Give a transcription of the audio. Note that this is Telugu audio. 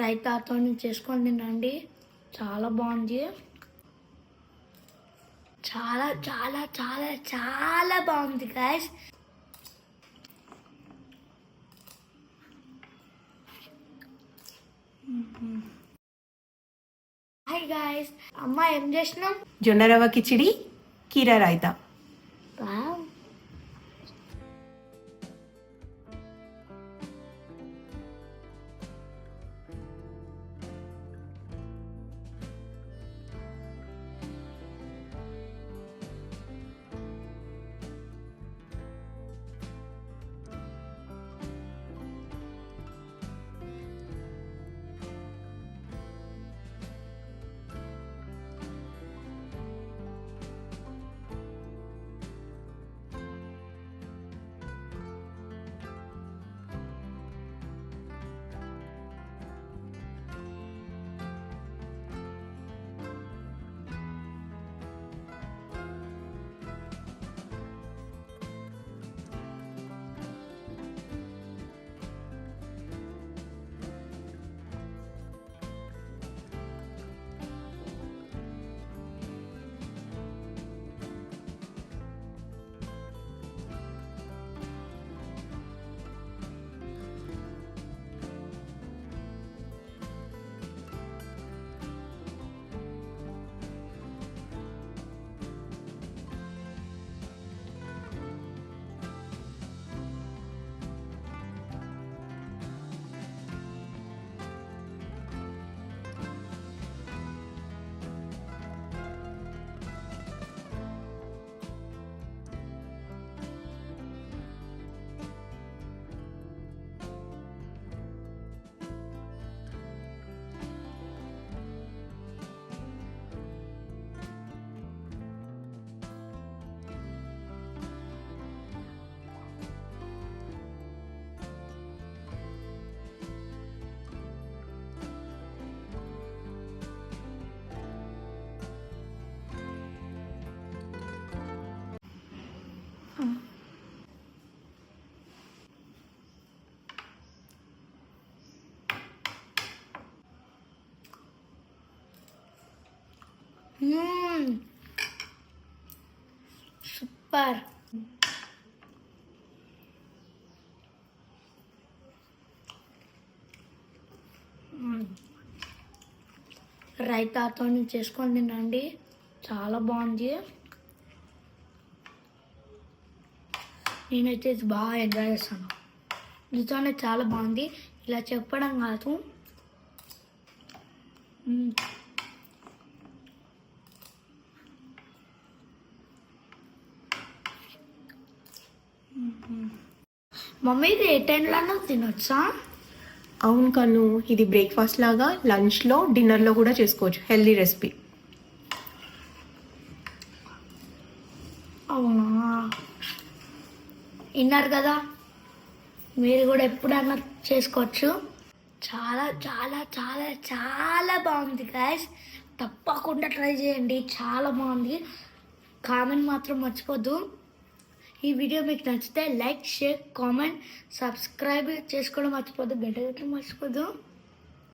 రైతాతో చేసుకొని తినండి చాలా బాగుంది. చాలా చాలా చాలా చాలా బాగుంది గాయస్ హాయ్ గాయస్ అమ్మ ఏం చేసినాం జొన్న రవ్వ కిచిడి కీరా రాయితా. సూపర్. మ్మ్. రైతాతో చేసుకొని తినండి. చాలా బాగుంది. నేనైతే బాగా ఎంజాయ్ చేస్తాను నిజానే చాలా బాగుంది. ఇలా చెప్పడం కాదు. మమ్మీ ఇది ఏ టైంలో తినొచ్చా? అవును కను ఇది బ్రేక్ఫాస్ట్ లాగా లంచ్లో డిన్నర్లో కూడా చేసుకోవచ్చు. హెల్దీ రెసిపీ అవునా? విన్నారు కదా? మీరు కూడా ఎప్పుడన్నా చేసుకోవచ్చు. చాలా చాలా చాలా చాలా బాగుంది గాయస్ తప్పకుండా ట్రై చేయండి. చాలా బాగుంది. కామెంట్ మాత్రం మర్చిపోద్దు. ఈ వీడియో మీకు నచ్చితే లైక్ షేర్ కామెంట్ సబ్స్క్రైబ్ చేసుకోవడం మర్చిపోద్దు గంట గంట మర్చిపోద్దు